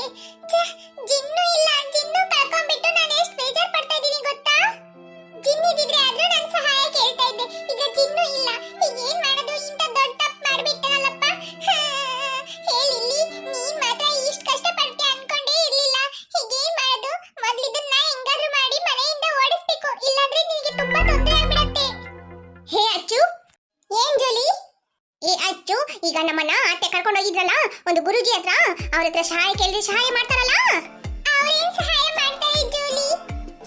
ನನಗೆ ಜಿನ್ನು ಇಲ್ಲ, ಜಿನ್ನು ಕಳ್ಕೊಂಡ್ಬಿಟ್ಟು ನಾನು ಎಷ್ಟು ಬೇಜಾರ್ ಪಡ್ತಾ ಇದ್ದೀನಿ ಗೊತ್ತಾ? ಜಿನ್ನಿದ್ರೆ ಆದ್ರೂ ನಾನು ಸಹ ಹತ್ರ ಸಹಾಯ ಕೇಳಿದ್ರೆ ಸಹಾಯ ಮಾಡ್ತಾರಲ್ಲ? ಅವ್ರೇನ್ ಸಹಾಯ ಮಾಡ್ತಾರೆ ಜೂಲಿ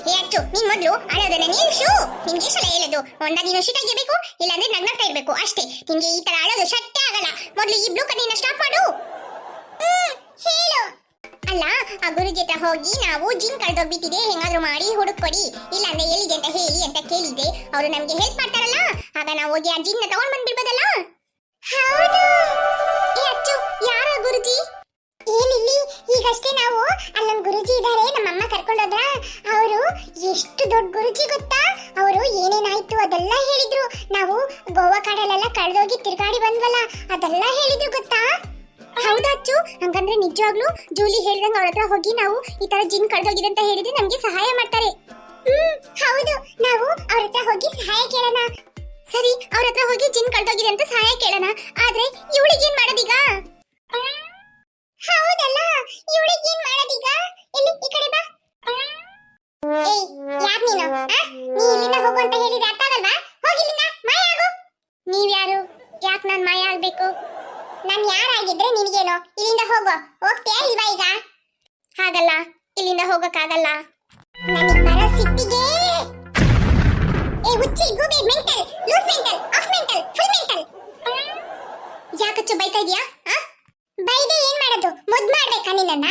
ಹೇ ಅಚ್ಚು, ನೀನ್ ಮೊದ್ಲು ಅಳೋದನ್ನ ನಿಲ್ಲಿಸು ನಿನ್ಗೆ ಸಲ ಹೇಳೋದು ಒಂದ ನೀನು ಶಿಟಾಗಿರ್ಬೇಕು ಇಲ್ಲಾಂದ್ರೆ ನಗ್ನಾಗ್ತಾ ಇರ್ಬೇಕು, ಅಷ್ಟೇ. ನಿಂಗೆ ಈ ತರ ಅಳೋದು ಸತ್ಯ ಆಗಲ್ಲ. ಮೊದ್ಲು ಈ ಬ್ಲೂ ಕಣ್ಣಿನ ಸ್ಟಾಪ್ ಮಾಡು. ಹೇಳು. ಅಲ್ಲ, ಆ ಗುರುಜಿ ಹತ್ರ ಹೋಗಿ ನಾವು ಜಿಮ್ ಕಳೆದೋಗ್ಬಿಟ್ಟಿದೆ, ಹೆಂಗಾದ್ರೂ ಮಾಡಿ ಹುಡುಕೊಡಿ ಇಲ್ಲ ಅಂದ್ರೆ ಎಲ್ಲಿದೆ ಅಂತ ಹೇಳಿ ಅಂತ ಕೇಳಿದೆ ಅವರು ನಮ್ಗೆ ಹೆಲ್ಪ್ ಮಾಡ್ತಾರಲ್ಲ, ಆಗ ನಾವು ಹೋಗಿ ಆ ಜಿಮ್ನ ತಗೊಂಡ್ ಬಂದ್ಬಿಡ್ಬೋದಲ್ಲ? ಹೌದು. ಯಾರ ಗುರುಜಿ? ಎಷ್ಟು ದೊಡ್ಡ ಗುರುಜಿ ಗೊತ್ತಾ? ಅವರು ಏನೇನಾಯ್ತು ಅದೆಲ್ಲ ಹೇಳಿದ್ರು. ನಾವು ಗೋವಾ ಕಾಡಲ್ಲೆಲ್ಲ ಕಳೆದೋಗಿ ತಿರುಗಾಡಿ ಬಂದ್ವಲ್ಲ, ಅದೆಲ್ಲ ಹೇಳಿದ್ರು ಗೊತ್ತಾ? ಹೌದಾ ಅಚ್ಚು. ಹಂಗಂದ್ರೆ ನಿಜವಾಗ್ಲೂ ಜೂಲಿ ಹೇಳಿದಂಗೆ ಅವ್ರ ಹತ್ರ ಹೋಗಿ ನಾವು ಈ ತರ ಜಿನ್ ಕಳೆದೋಗಿದೆ ಅಂತ ಹೇಳಿದ್ರೆ ನಮ್ಗೆ ಸಹಾಯ ಮಾಡ್ತಾರೆ. ಹ್ಮ್, ಹೌದು. ನಾವು ಅವ್ರ ಹತ್ರ ಹೋಗಿ ಸಹಾಯ ಕೇಳೋಣ. ಸರಿ, ಅವ್ರ ಹತ್ರ ಹೋಗಿ ಜಿನ್ ಕಳೆದೋಗಿದೆ ಅಂತ ಸಹಾಯ ಕೇಳೋಣ. ಆದ್ರೆ ಇವಳಿಗೆ ಏನ್ ಮಾಡೋದೀಗ? ನಿನ್ನ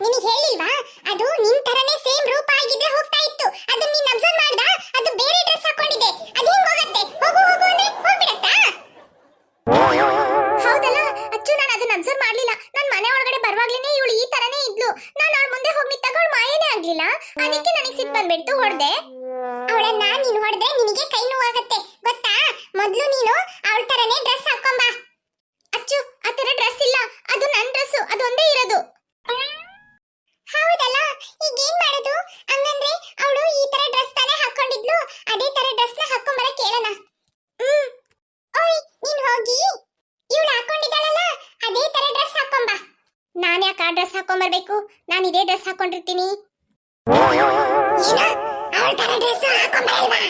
ನಿನಗೆ ಹೇಳಿಲ್ವಾ? ಡ್ರೆಸ್ ಹಾಕೊಂಡಿರ್ತೀನಿ. ಈಗ ಅವಳ ಡ್ರೆಸ್ ಹಾಕೊಂಡ್ರೆಲ್ವಾ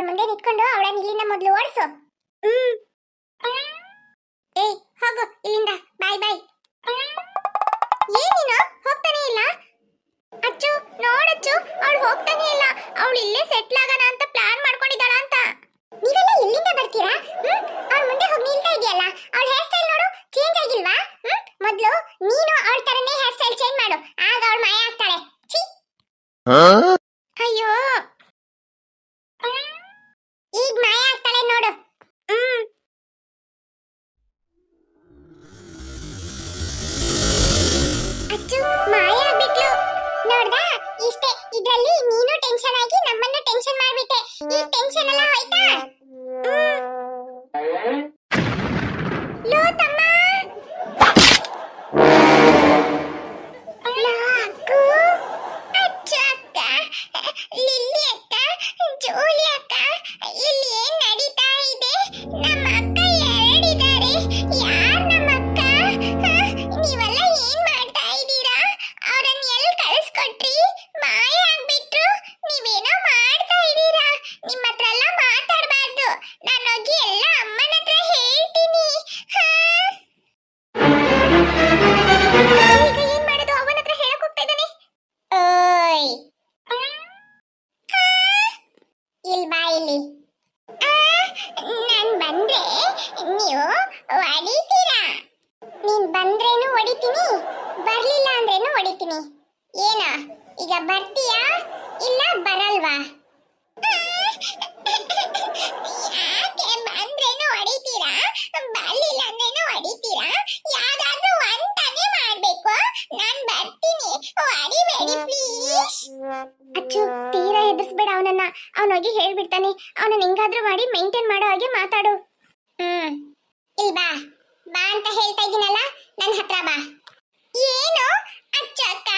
ಅವ್ರ ಮುಂದೆ ನಿಂತ್ಕೊಂಡು ಅವಳನ್ನ ಇಲ್ಲಿಂದ ಮೊದಲು ಓಡಿಸು. ಹ್ಮ್. ಏಯ್ ಹೋಗು ಇಲ್ಲಿಂದ. ಬಾಯ್ ಬಾಯ್. ಏನಿನ ಹೋಗ್ತಾನೆ ಇಲ್ಲ? ಅಚ್ಚು ನೋಡಚ್ಚು ಅವಳು ಹೋಗ್ತಾನೆ ಇಲ್ಲ. ಅವಳು ಇಲ್ಲೇ ಸೆಟ್ಲ್ ಆಗೋಣ ಅಂತ ಪ್ಲಾನ್ ಮಾಡ್ಕೊಂಡಿದ್ದಾಳ ಅಂತ. ನೀವೆಲ್ಲ ಎಲ್ಲಿಂದ ಬರ್ತೀರಾ? ಹ್ಮ್? ಅವಳ ಮುಂದೆ ಹೋಗಿ ನಿಲ್ತಾ ಇದೆಯಲ್ಲ? ಅವಳ ಹೇರ್ ಸ್ಟೈಲ್ ನೋಡು ಚೇಂಜ್ ಆಗಿಲ್ವಾ? ಹ್ಮ್? ಮೊದಲು ನೀನು ಅವಳ ತರನೇ ಹೇರ್ ಸ್ಟೈಲ್ ಚೇಂಜ್ ಮಾಡು. ಆಗ ಅವಳು ಮಾಯ ಆಗ್ತಾಳೆ. ಅಯ್ಯೋ. ಈಗ ಮಾಯ ಆಗ್ತಾಳೆ ನೋಡು. ಹ್ಮ್. ನೋಡ್ದಾ? ಇಷ್ಟೇ. ಇದ್ರಲ್ಲಿ ನೀನು ಟೆನ್ಷನ್ ಆಗಿ ನಮ್ಮನ್ನ ಟೆನ್ಷನ್ ಮಾಡ್ಬಿಟ್ಟೆ. ಈ ಟೆನ್ಷನ್ ಎಲ್ಲ ಹೋಯ್ತಾ? ಅಚ್ಚು, ತೀರಾ ಎದುರಿಸ್ಬೇಡ ಅವನನ್ನ. ಅವನೋಗಿ ಹೇಳ್ಬಿಡ್ತಾನೆ. ಅವನ ಹೆಂಗಾದ್ರೂ ಮಾಡಿ ಮೇಂಟೈನ್ ಮಾಡೋ ಹಾಗೆ ಮಾತಾಡು. ಹ್ಮ್. ಇಲ್ಲಿ ಬಾ. ಬಾ ಅಂತ ಹೇಳ್ತಾ ಇದ್ದೀನಲ್ಲ ನನ್ನ ಹತ್ರ ಬಾ. ಏನು? ಅಚ್ಚು ಅಕ್ಕ?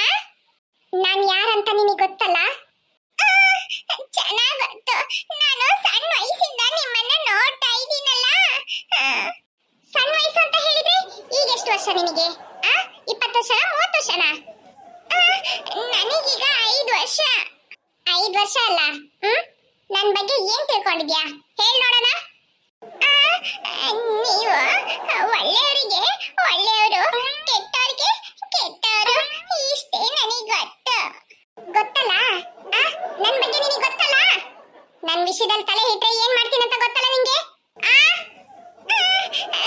ನಾನು ಯಾರಂತ ನಿನಗೆ ಗೊತ್ತಲ್ಲ? ನಾನು ಸಣ್ಣ ವಯಸ್ಸಿಂದ ನಿಮ್ಮನ್ನ ನೋಡ್ತಾ ಇದ್ದೀನಲ್ಲ ಸಣ್ಣ ವಯಸ್ಸು ಅಂತ ಹೇಳಿದ್ರೆ ಈಗ ಎಷ್ಟು ವರ್ಷ ನಿನಗೆ? ಇಪ್ಪತ್ತು ವರ್ಷ ಮೂವತ್ತು ವರ್ಷನಾ? ನನಗೀಗ ಐದು ವರ್ಷ? ಐದು ವರ್ಷ ಅಲ್ಲ. ಹ್ಮ್? ನನ್ ಬಗ್ಗೆ ಏನ್ ತಿಳ್ಕೊಂಡಿದ್ಯಾ? ಹೇಳ್ ನೋಡೋಣ. ನೀವು ಒಳ್ಳೆಯವರಿಗೆ ಒಳ್ಳೆಯವರು ಕೆಟ್ಟವರಿಗೆ ಕೆಟ್ಟವರು ಇಷ್ಟೇ ನನಗೆ ಗೊತ್ತು. ಗೊತ್ತಲ್ಲ? ಆ, ನನ್ ಬಗ್ಗೆ ನಿನಗೆ ಗೊತ್ತಲ್ಲ? ನನ್ ವಿಷಯದಲ್ಲಿ ತಲೆ ಹಿಟ್ರೆ ಏನ್ ಮಾಡ್ತೀನಿ ಅಂತ ಗೊತ್ತಲ್ಲ ನಿಂಗೆ?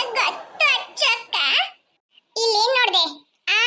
ಗೊತ್ತು ಅಚ್ಚಕ್ಕ. ಇಲ್ಲೇನ್ ನೋಡ್ದೆ? ಆ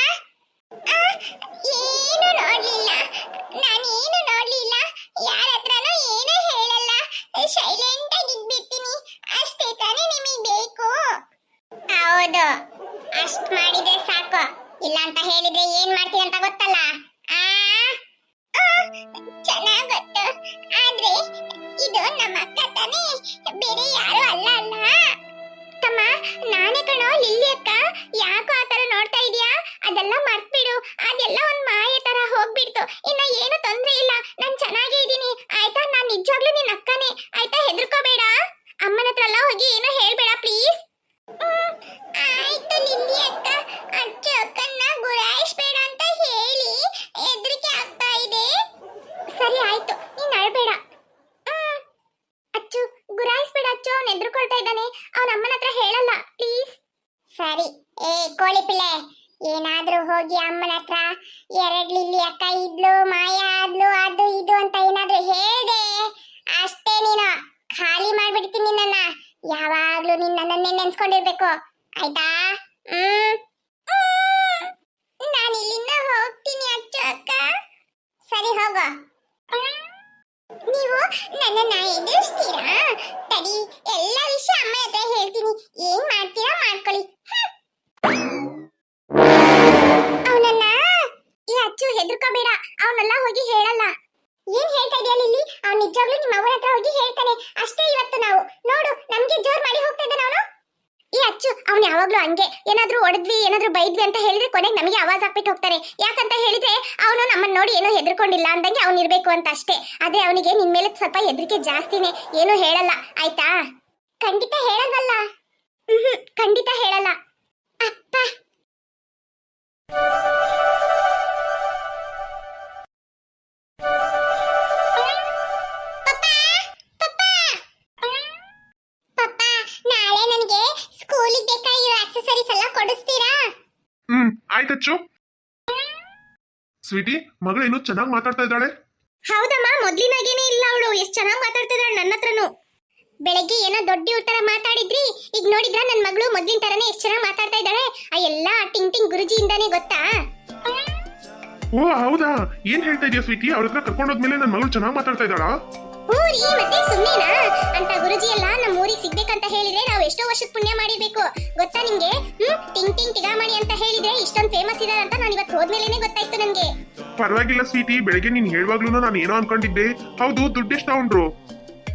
ಅಮ್ಮನ ಹತ್ರ ಎರಡ್ ಲಿಲ್ಲಿ ಅಕ್ಕ ಇದ್ಲು, ಮಾಯ ಆದ್ಲು, ಅದು ಇದು ಅಂತ ಏನಾದ್ರೂ ಹೇಳ್ದೆ? ಅಷ್ಟೇ ನೀನು. ಖಾಲಿ ಮಾಡ್ಬಿಡ್ತೀನಿ ನನ್ನ ಯಾವಾಗ್ಲೂ ನೀನ್ ನನ್ನನ್ನೇ ನೆನ್ಸ್ಕೊಂಡಿರ್ಬೇಕು. ಆಯ್ತಾ? ಹ್ಮ್. ನಾನು ಇಲ್ಲಿಂದ ಹೋಗ್ತೀನಿ ಅಚ್ಚು ಅಕ್ಕ. ಸರಿ, ಹೋಗು. ನೀವು ನನ್ನನ್ನ ಎದುರಿಸ್ತೀರಾ? ತಡಿ, ಎಲ್ಲ ವಿಷಯ ಅಮ್ಮ ಹತ್ರ ಹೇಳ್ತೀನಿ. ಏನ್ ಮಾಡ್ತೀರಾ ಮಾಡ್ಕೊಳ್ಳಿ. ಹೆದರ್ಕೋಬೇಡ ಅವನೆಲ್ಲ ಹೋಗಿ ಹೇಳಲ್ಲ. ಏನ್ ಹೇಳ್ತಾ ಇದೆಯಾ ಇಲ್ಲಿ ಅವ್ನು ನಿಜವಾಗ್ಲೂ ನಿಮ್ಮ ಅವ್ವನ ಹತ್ರ ಹೋಗಿ ಹೇಳ್ತಾನೆ. ಅಷ್ಟೇ ಇವತ್ತು ನಾವು. ನೋಡು, ನಮ್ಗೆ ಜೋರ್ ಮಾಡಿ ಹೋಗ್ತಾ ಅವನು ಈ ಅಚ್ಚು, ಅವ್ನು ಯಾವಾಗ್ಲೂ ಹಂಗೆ. ಏನಾದ್ರೂ ಹೊಡೆದ್ವಿ ಏನಾದ್ರೂ ಬೈದ್ವಿ ಅಂತ ಹೇಳಿದ್ರೆ ಕೊನೆಗೆ ನಮಗೆ ಆವಾಜ್ ಹಾಕ್ಬಿಟ್ಟು ಹೋಗ್ತಾನೆ ಯಾಕಂತ ಹೇಳಿದ್ರೆ ಅವನು ನಮ್ಮನ್ನ ನೋಡಿ ಏನೋ ಹೆದರ್ಕೊಂಡಿಲ್ಲ ಅಂದಂಗೆ ಅವ್ನು ಇರ್ಬೇಕು ಅಂತ ಅಷ್ಟೇ. ಅದೇ ಅವನಿಗೆ ನಿನ್ ಮೇಲೆ ಸ್ವಲ್ಪ ಹೆದರಿಕೆ ಜಾಸ್ತಿನೇ. ಏನು ಹೇಳಲ್ಲ. ಆಯ್ತಾ? ಖಂಡಿತ ಹೇಳಲ್ವಲ್ಲ? ಹ್ಮ್, ಖಂಡಿತ ಹೇಳಲ್ಲ. ಅಪ್ಪ! ಸ್ವೀಟಿ? ಮಗಳೇನು ಚೆನ್ನಾಗಿ ಮಾತಾಡ್ತಾ ಇದ್ದಾಳೆ. ಹೌದಮ್ಮ ಮೊದ್ಲಿನಾಗೇನೆ ಇಲ್ಲ ಅವಳು. ಎಷ್ಟು ಚೆನ್ನಾಗಿ ಮಾತಾಡ್ತಿದ್ದಾಳೆ ನನ್ನ ಹತ್ರನು. ಬೆಳಗ್ಗೆ ಏನೋ ದೊಡ್ಡ ತರ ಮಾತಾಡಿದ್ರಿ ಈಗ ನೋಡಿದ್ರ ನನ್ನ ಮಗಳು ಮೊದ್ಲಿನ ತರನೇ ಎಷ್ಟು ಚೆನ್ನಾಗಿ ಮಾತಾಡ್ತಾ ಇದ್ದಾಳೆ? ಆ ಎಲ್ಲ ಟಿಂಗ್ ಟಿಂಗ್ ಗೊತ್ತಾ? ಓ ಹೌದಾ. ಏನ್ ಹೇಳ್ತಾ ಇದೀಯ ಸ್ವೀಟಿ? ಅವ್ರ ಹತ್ರ ಕರ್ಕೊಂಡೋದ್ಮೇಲೆ ನನ್ನ ಮಗಳು ಚೆನ್ನಾಗಿ ಮಾತಾಡ್ತಾ ಇದ್ದಾಳಾ? ಊರಿ ಮತ್ತೆ ಸುಮ್ಮನೆನಾ ಅಂತ ಗುರುಜಿ ಎಲ್ಲ ನಮ್ಮ ಊರಿಗೆ ಸಿಗ್ಬೇಕಂತ ಹೇಳಿದ್ರೆ ನಾವು ಎಷ್ಟೋ ವರ್ಷದ ಪುಣ್ಯ ಮಾಡಿಬೇಕು ಗೊತ್ತಾ ನಿಮ್ಗೆ ಹ್ಮ್ ಟಿಂಗ್ ಟಿಂಗ್ ಟಿಗಾಮಣಿ ಅಂತ ಹೇಳಿದ್ರೆ ಇಷ್ಟೊಂದು ಫೇಮಸ್ ಇದಾರ ಅಂತ ನಾನು ಇವತ್ತು ಹೋದ್ಮೇಲೆನೆ ಗೊತ್ತಾಯ್ತು ನನ್ಗೆ. ಪರವಾಗಿಲ್ಲ ಸ್ವೀಟಿ ಬೆಳಗ್ಗೆ ನೀನ್ ಹೇಳುವಾಗ್ಲೂ ನಾನು ಏನೋ ಅನ್ಕೊಂಡಿದ್ದೆ. ಹೌದು ದುಡ್ಡೆಷ್ಟು ತಗೊಂಡ್ರು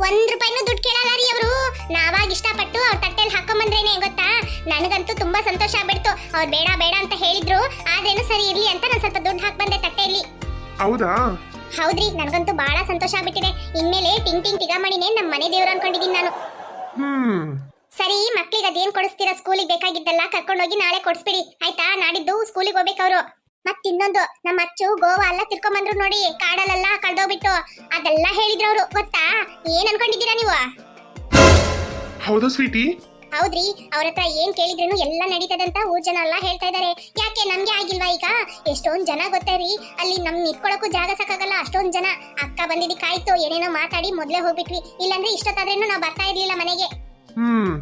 ಒಂದ್ ರೂಪಾಯಿನ ದುಡ್ಡು ಕೇಳಲ್ಲ ರೀ ಅವರು. ನಾವಾಗ ಇಷ್ಟಪಟ್ಟು ಅವ್ರ ತಟ್ಟೆಲ್ ಹಾಕೊಂಬಂದ್ರೇನೆ ಗೊತ್ತಾ? ನನಗಂತೂ ತುಂಬಾ ಸಂತೋಷ ಆಗ್ಬಿಡ್ತು. ಅವ್ರು ಬೇಡ ಬೇಡ ಅಂತ ಹೇಳಿದ್ರು. ಆದ್ರೇನು ಸರಿ ಇರ್ಲಿ ಅಂತ ನಾನು ಸ್ವಲ್ಪ ದುಡ್ಡು ಹಾಕ್ ಬಂದೆ ತಟ್ಟೆಯಲ್ಲಿ ಹೌದಾ? ಹೌದ್ರಿ ನನಗಂತೂ ಬಹಳ ಸಂತೋಷ ಆಗ್ಬಿಟ್ಟಿದೆ. ಇನ್ಮೇಲೆ ಟಿಂಗ್ ಟಿಂಗ್ ಟಿಗಾಮಣಿನೇ ನಮ್ಮ ಮನೆ ದೇವ್ರು ಅನ್ಕೊಂಡಿದ್ದೀನಿ ನಾನು. ಹ್ಮ್. ಸರಿ ಮಕ್ಕಳಿಗೆ ಅದೇನ್ ಕೊಡಿಸ್ತೀರಾ? ಸ್ಕೂಲಿಗೆ ಬೇಕಾಗಿದ್ದಲ್ಲ ಕರ್ಕೊಂಡೋಗಿ ನಾಳೆ ಕೊಡಿಸ್ಬಿಡಿ. ಆಯ್ತಾ? ನಾಡಿದ್ದು ಸ್ಕೂಲಿಗೆ ಹೋಗ್ಬೇಕವ್ರು ಮತ್ ಇನ್ನೊಂದು ನಮ್ಮ ಅಚ್ಚು ಗೋವಾ ಎಲ್ಲ ತಿರ್ಕೊಂಬಂದ್ರು ನೋಡಿ ಕಾಡಲ್ಲೆಲ್ಲ ಕಳ್ದೋಗ್ಬಿಟ್ಟು. ಅದೆಲ್ಲ ಹೇಳಿದ್ರು ಅವರು. ಗೊತ್ತಾ? ಏನ್ ಅನ್ಕೊಂಡಿದ್ದೀರಾ ನೀವು? ಹೌದು ಸ್ವೀಟಿ? ಹೌದ್ರಿ? ಅವ್ರ ಹತ್ರ ಏನ್ ಕೇಳಿದ್ರು ಎಲ್ಲ ನಡೀತದಂತ ಊರ್ ಜನ ಎಲ್ಲ ಹೇಳ್ತಾ ಇದಾರೆ. ಯಾಕೆ ನಮ್ಗೆ ಆಗಿಲ್ವಾ ಈಗ? ಎಷ್ಟೊಂದ್ ಜನ ಗೊತ್ತೇರಿ ಅಲ್ಲಿ ನಮ್ ನಿತ್ಕೊಳಕ್ಕೂ ಜಾಗ ಸಾಕಾಗಲ್ಲ, ಅಷ್ಟೊಂದ್ ಜನ. ಅಕ್ಕ ಬಂದಿದ್ದಕ್ಕಾಯ್ತು ಏನೇನೋ ಮಾತಾಡಿ ಮೊದ್ಲೇ ಹೋಗ್ಬಿಟ್ವಿ. ಇಲ್ಲಾಂದ್ರೆ ಇಷ್ಟೊತ್ತಾದ್ರೇನು ನಾವ್ ಬರ್ತಾ ಇರ್ಲಿಲ್ಲ ಮನೆಗೆ. ಹ್ಮ್.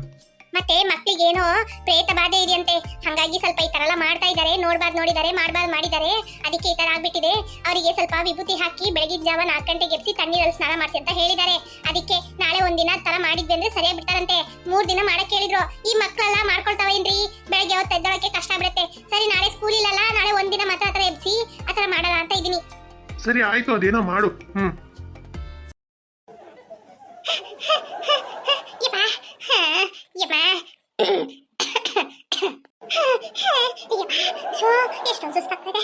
ಮತ್ತೆ ಮಕ್ಳಿಗೇನೋ ಪ್ರೇತ ಬಾಧೆ ಇದೆಯಂತೆ. ಹಂಗಾಗಿ ಸ್ವಲ್ಪ ಈ ತರ ಎಲ್ಲ ಮಾಡ್ತಾ ಇದ್ದಾರೆ. ನೋಡ್ಬಾರ್ದು ನೋಡಿದ್ದಾರೆ, ಮಾಡ್ಬಾರ್ದು ಮಾಡಿದ್ದಾರೆ. ಅದಕ್ಕೆ ಈ ತರ ಆಗ್ಬಿಟ್ಟಿದೆ. ಅವರಿಗೆ ಸ್ವಲ್ಪ ವಿಭೂತಿ ಹಾಕಿ ಬೆಳಗಿನ ಜಾವ ನಾಲ್ಕು ಗಂಟೆಗೆ ಎಬ್ಸಿ ತಣ್ಣೀರಲ್ಲಿ ಸ್ನಾನ ಮಾಡಿಸಿ ಅಂತ ಹೇಳಿದ್ದಾರೆ. ಅದಕ್ಕೆ ನಾಳೆ ಒಂದಿನ ತರ ಮಾಡಿದ್ವಿ ಅಂದ್ರೆ ಸರಿಯಾಗಿ ಬಿಡ್ತಾರಂತೆ. ಮೂರ್ ದಿನ ಮಾಡಕ್ ಹೇಳಿದ್ರು. ಈ ಮಕ್ಕಳೆಲ್ಲ ಮಾಡ್ಕೊಳ್ತಾವೇನ್ರಿ ಬೆಳಗ್ಗೆ ಹೊತ್ತು ಎದ್ದೊಳಕ್ಕೆ ಕಷ್ಟ ಬಿಡುತ್ತೆ. ಸರಿ, ನಾಳೆ ಸ್ಕೂಲ್ ಇಲ್ಲಲ್ಲ, ನಾಳೆ ಒಂದಿನ ಮಾತ್ರ ಆತರ ಎಬ್ಸಿ ಆತರ ಮಾಡಲ್ಲ ಅಂತ ಇದೀನಿ ಸರಿ, ಆಯ್ತು, ಅದೇನೋ ಮಾಡು. ಹ್ಮ್. ಎಷ್ಟೊಂದು ಸುಸ್ತಾಗ್ತದೆ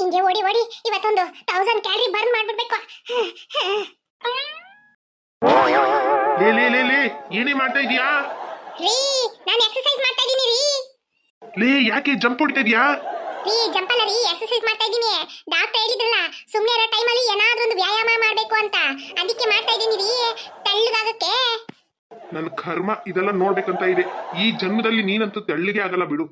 ಹಿಂಗೆ ಓಡಿ ಓಡಿ ಇವತ್ತೊಂದು ತೌಸಂಡ್ ಕ್ಯಾಲರಿ ಬರ್ನ್ ಮಾಡ್ಬಿಡ್ಬೇಕು ಲೇ ಲೇ ಲೇ ಲೇ ಏನೇ ಮಾಡ್ತಾ ಇದೀಯಾ ರೀ ನಾನು ಎಕ್ಸರ್ಸೈಸ್ ಮಾಡ್ತಾ ಇದ್ದೀನಿ ರೀ ಲೇ ಯಾಕೆ ಜಂಪ್ ಹೊಡಿತಾ ಇದೀಯಾ ರೀ ಜಂಪಲ್ಲ ರೀ ಎಕ್ಸರ್ಸೈಸ್ ಮಾಡ್ತಾ ಇದ್ದೀನಿ. ಡಾಕ್ಟರ್ ಹೇಳಿದ್ರಲ್ಲ ಸುಮ್ಮನೆ ಇರೋ ಟೈಮಲ್ಲಿ ಏನಾದ್ರೂ ಒಂದು ವ್ಯಾಯಾಮ ಮಾಡಬೇಕು ಅಂತ. ಅದಕ್ಕೆ ಮಾಡ್ತಾ ಇದ್ದೀನಿ ರೀ ತೆಳ್ಳಗಾಗಕ್ಕೆ. ನನ್ನ ಕರ್ಮ ಇದೆಲ್ಲ ನೋಡ್ಬೇಕಂತ ಇದೆ. ಈ ಜನ್ಮದಲ್ಲಿ ನೀನಂತೂ ತೆಳ್ಳಿಗೆ ಆಗಲ್ಲ ಬಿಡು.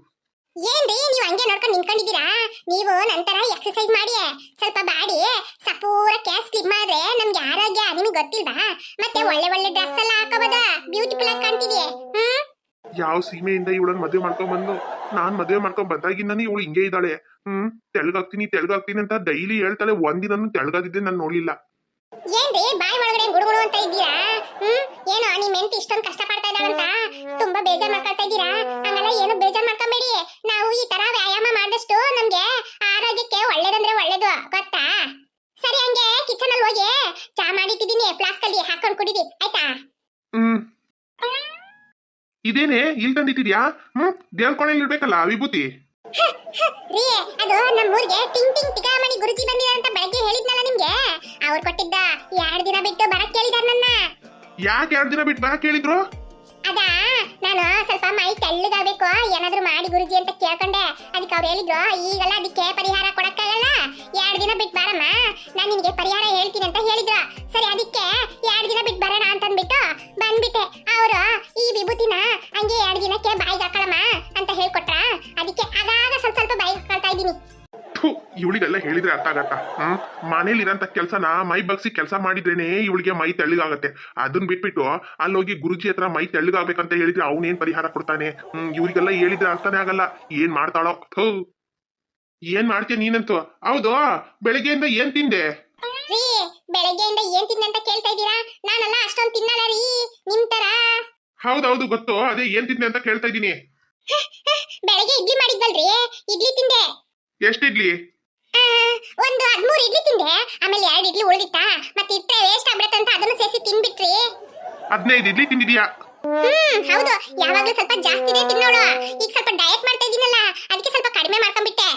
ಏನ್ರಿ ನೀವು ಹಂಗೆ ನೋಡ್ಕೊಂಡು ನಿಂತ್ಕೊಂಡಿದ್ದೀರಾ? ನೀವು ನಂತರ ಎಕ್ಸರ್ಸೈಸ್ ಮಾಡಿ ಸ್ವಲ್ಪ ಬಾಡಿ ಸಪೂರ ಕ್ಯಾಸ್ ಸ್ಲಿಮ್ ಆದ್ರೆ ನಮ್ಗೆ ಆರೋಗ್ಯ ನಿಮ್ಗೆ ಗೊತ್ತಿಲ್ವಾ? ಮತ್ತೆ ಒಳ್ಳೆ ಒಳ್ಳೆ ಡ್ರೆಸ್ ಎಲ್ಲ ಹಾಕೋಬೋದ? ಬ್ಯೂಟಿಫುಲ್ ಆಗಿ ಕಾಣ್ತೀವಿ ಹ್ಮ್? ಯಾವ ಸೀಮೆಯಿಂದ ಇವಳನ್ನ ಮದುವೆ ಮಾಡ್ಕೊಂಡ್ ಬಂದು ನಾನ್ ಮದುವೆ ಮಾಡ್ಕೊಂಡ್ ಬಂದಾಗಿಂದಾನೆ ಇವಳು ಹಿಂಗೆ ಇದ್ದಾಳೆ ಹ್ಮ್? ತೆಳ್ಗಾಗ್ತೀನಿ ತೆಳ್ಗಾಗ್ತೀನಿ ಅಂತ ಡೈಲಿ ಹೇಳ್ತಾಳೆ ಒಂದಿನ ತೆಳ್ಗಾದಿದ್ದೆ ನಾನು ನೋಡ್ಲಿಲ್ಲ. ಏನ್ರಿ ಬಾಯಿ ಒಳಗಡೆ ಗುಡುಗುಡು ಅಂತ ಇದ್ದೀರಾ? ಏನೋ ನಿಮ್ ಹೆಂಡತಿ ಇಷ್ಟೊಂದು ಕಷ್ಟ ಪಡ್ತಾ ಇದ್ದಾಳಂತ? ತುಂಬಾ ಬೇಜಾರ್ ಮಾಡ್ಕೊಳ್ತಾ ಇದ್ದೀರಾ? ಹಂಗಲ್ಲ ಏನು ಬೇಜಾರ್ ಮಾಡ್ಕೊಂಬೇಡಿ. ನಾವು ಈ ತರ ವ್ಯಾಯಾಮ ಮಾಡಿದಷ್ಟು ನಮ್ಗೆ ಆರೋಗ್ಯಕ್ಕೆ ಒಳ್ಳೇದಂದ್ರೆ ಒಳ್ಳೇದು ಗೊತ್ತಾ? ಸರಿ ಹಂಗೆ ಕಿಚನ್ ಅಲ್ಲಿ ಹೋಗಿ ಚಾ ಮಾಡಿಟ್ಟಿದ್ದೀನಿ ಫ್ಲಾಸ್ಕ್ ಅಲ್ಲಿ ಹಾಕೊಂಡ್ ಕುಡಿದಿ ಆಯ್ತಾ? ಹ್ಮ್. ಇದೇನೆ ಇಲ್ಲಿ ತಂದಿಟ್ಟಿದ್ಯಾ? ಹ್ಮ್ ದೇವ್ರ ಇರ್ಬೇಕಲ್ಲ ವಿಭೂತಿ. ರೀ ಅದು ನಮ್ಮೂರಿಗೆ ಟಿಂಗ್ ಟಿಂಗ್ ಟಿಗಾಮಣಿ ಗುರುಜಿ ಬಂದಿದ್ದಾರೆ ಅಂತ ಬೆಳಗ್ಗೆ ಹೇಳಿದ್ನಲ್ಲ ನಿಮ್ಗೆ? ಅವ್ರು ಕೊಟ್ಟಿದ್ದ ಎರಡು ದಿನ ಬಿಟ್ಟು ಬರಕ್ ಕೇಳಿದಾರ ನನ್ನ. ಯಾಕೆ ಎರಡು ದಿನ ಬಿಟ್ಟು ಬರಕ್ಕೆ ಕೇಳಿದ್ರು? ಅದಾ, ನಾನು ಸ್ವಲ್ಪ ಮೈ ತೆಳ್ಳಗಾಗಬೇಕು ಏನಾದ್ರೂ ಮಾಡಿ ಗುರುಜಿ ಅಂತ ಕೇಳ್ಕೊಂಡೆ. ಅದಕ್ಕೆ ಅವ್ರು ಹೇಳಿದ್ರು, ಈಗಲ್ಲ ಅದಕ್ಕೆ ಪರಿಹಾರ ಕೊಡಕ್ಕಾಗಲ್ಲ. ಎರಡು ದಿನ ಬಿಟ್ಟು ಬರಮ್ಮ, ನಾನು ನಿನಗೆ ಪರಿಹಾರ ಹೇಳ್ತೀನಿ ಅಂತ ಹೇಳಿದ್ರು. ಸರಿ, ಅದಕ್ಕೆ ಎರಡು ದಿನ ಬಿಟ್ಟು ಬರೋಣ ಅಂತ ಅರ್ಥ. ಆಗತ್ತ ಹ್ಮ್ ಮನೇಲಿ ಇರೋಂಥ ಕೆಲಸನ ಮೈ ಬಗ್ಸಿ ಕೆಲಸ ಮಾಡಿದ್ರೇನೆ ಇವಳಿಗೆ ಮೈ ತೆಳ್ಳಗಾಗತ್ತೆ. ಅದನ್ನ ಬಿಟ್ಬಿಟ್ಟು ಅಲ್ಲಿ ಹೋಗಿ ಗುರುಜಿ ಹತ್ರ ಮೈ ತೆಳ್ಳಗಾಗ್ಬೇಕಂತ ಹೇಳಿದ್ರೆ ಅವನೇನ್ ಪರಿಹಾರ ಕೊಡ್ತಾನೆ? ಹ್ಮ್ ಇವ್ರಿಗೆಲ್ಲ ಹೇಳಿದ್ರೆ ಅರ್ಥನೇ ಆಗಲ್ಲ. ಏನ್ ಮಾಡ್ತಾಳೋ? ಥು. ಏನ್ ಮಾಡ್ತೀಯ ನೀನಂತೂ? ಹೌದು ಬೆಳಿಗ್ಗೆಯಿಂದ ಏನ್ ತಿಂದೆ? ರೀ ಬೆಳಗ್ಗೆಯಿಂದ ಏನ್ ತಿಂದೆ ಅಂತ ಕೇಳ್ತಾ ಇದ್ದೀರಾ? ನಾನಲ್ಲ ಅಷ್ಟೊಂದು ತಿನ್ನಲ್ಲ ರೀ ನಿಮ್ ತರ. ಹೌದೌದು ಗೊತ್ತು. ಅದೇ ಏನ್ ತಿಂದೆ ಅಂತ ಕೇಳ್ತಾ ಇದ್ದೀನಿ. ಬೆಳಗ್ಗೆ ಇಡ್ಲಿ ಮಾಡಿದ್ವಲ್ರಿ ಇಡ್ಲಿ ತಿಂದೆ. ಎಷ್ಟಿಡ್ಲಿ? ಒಂದು ಹದ್ಮೂರು ಇಡ್ಲಿ ತಿಂದೆ. ಆಮೇಲೆ ಎರಡು ಇಡ್ಲಿ ಉಳಿದಿತ್ತಾ? ಮತ್ತೆ ಇಟ್ಟರೆ ವೇಸ್ಟ್ ಆಗ್ಬಿಡತ್ತೆ ಅಂತ ಅದನ್ನು ಸೇರಿಸಿ ತಿನ್ಬಿಟ್ರಿ. ಹದಿನೈದು ಇಡ್ಲಿ ತಿಂದಿದ್ಯಾ ಹ್ಮ್ ಹೌದು. ಯಾವಾಗ್ಲೂ ಸ್ವಲ್ಪ ಜಾಸ್ತಿನೇ ತಿನ್ನೋಳು. ಈಗ ಸ್ವಲ್ಪ ಡಯಟ್ ಮಾಡ್ತಾ ಇದೀನಲ್ಲ ಅದಕ್ಕೆ ಸ್ವಲ್ಪ ಕಡಿಮೆ ಮಾಡ್ಕೊಂಡ್ಬಿಟ್ಟೆ.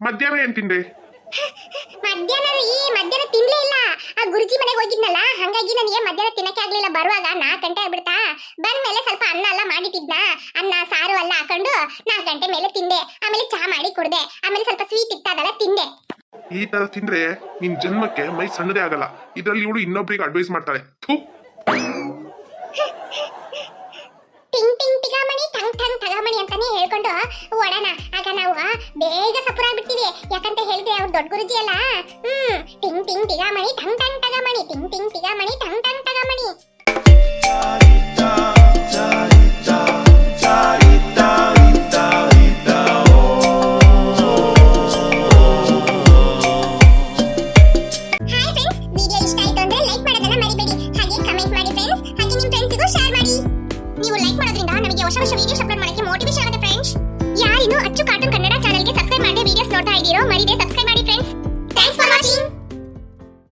ಮಧ್ಯಾಹ್ನ ಏನ್ ತಿಂದೆ? ಮಧ್ಯಾಹ್ನ ಈ ಮಧ್ಯಾಹ್ನ ತಿನ್ಲೇ ಇಲ್ಲ. ಆ ಗುರುಜಿ ಮನೆಗೆ ಹೋಗಿದ್ನಲ್ಲ ಹಂಗಾಗಿ ನನಗೆ ಮಧ್ಯಾಹ್ನ ತಿನ್ನಕ್ಕೆ ಆಗ್ಲಿಲ್ಲ ಬರುವಾಗ ನಾಲ್ಕು ಗಂಟೆ ಆಗ್ಬಿಡ್ತಾ ಬಂದ್ಮೇಲೆ ಸ್ವಲ್ಪ ಅನ್ನ ಎಲ್ಲ ಮಾಡಿಟ್ಟಿದ್ನ ಅನ್ನ ಸಾರು ಎಲ್ಲ ಹಾಕೊಂಡು ನಾಲ್ಕು ಗಂಟೆ ಮೇಲೆ ತಿಂದೆ ಆಮೇಲೆ ಚಹಾ ಮಾಡಿ ಕುಡ್ದೆ ಆಮೇಲೆ ಸ್ವಲ್ಪ ಸ್ವೀಟ್ ಇತ್ತದಲ್ಲ ತಿಂದೆ ಈ ತರ ತಿಂದ್ರೆ ನಿನ್ ಜನ್ಮಕ್ಕೆ ಮೈ ಸಣ್ಣದೇ ಆಗಲ್ಲ. ಇದ್ರಲ್ಲಿ ಇವಳು ಇನ್ನೊಬ್ರಿಗೆ ಅಡ್ವೈಸ್ ಮಾಡ್ತಾಳೆ. ಥು! ಟಿಂಗ್ ಟಿಂಗ್ ಟಿಗಾಮಣಿ ಟಂಗ್ ಟಂಗ್ ತಗಾಮಣಿ ಅಂತಾನೆ ಹೇಳ್ಕೊಂಡು ಓಡೋಣ. ಆಗ ನಾವು ಬೇಗ ಸಪುರ ಆಗ್ಬಿಡ್ತೀವಿ ಯಾಕಂತ ಹೇಳಿದ್ರೆ ಅವ್ರು ದೊಡ್ಡ ಗುರುಜಿ ಅಲ್ಲ ಹ್ಮ್, ಟಿಂಗ್ ಟಿಂಗ್ ಟಿಗಾಮಣಿ ಟಂಗ್ ಟಂಗ್ ತಗಾಮಣಿ ಟಿಂಗ್ ಟಿಂಗ್ ಟಿಗಾಮಣಿ ಟಂಗ್ ಟಂಗ್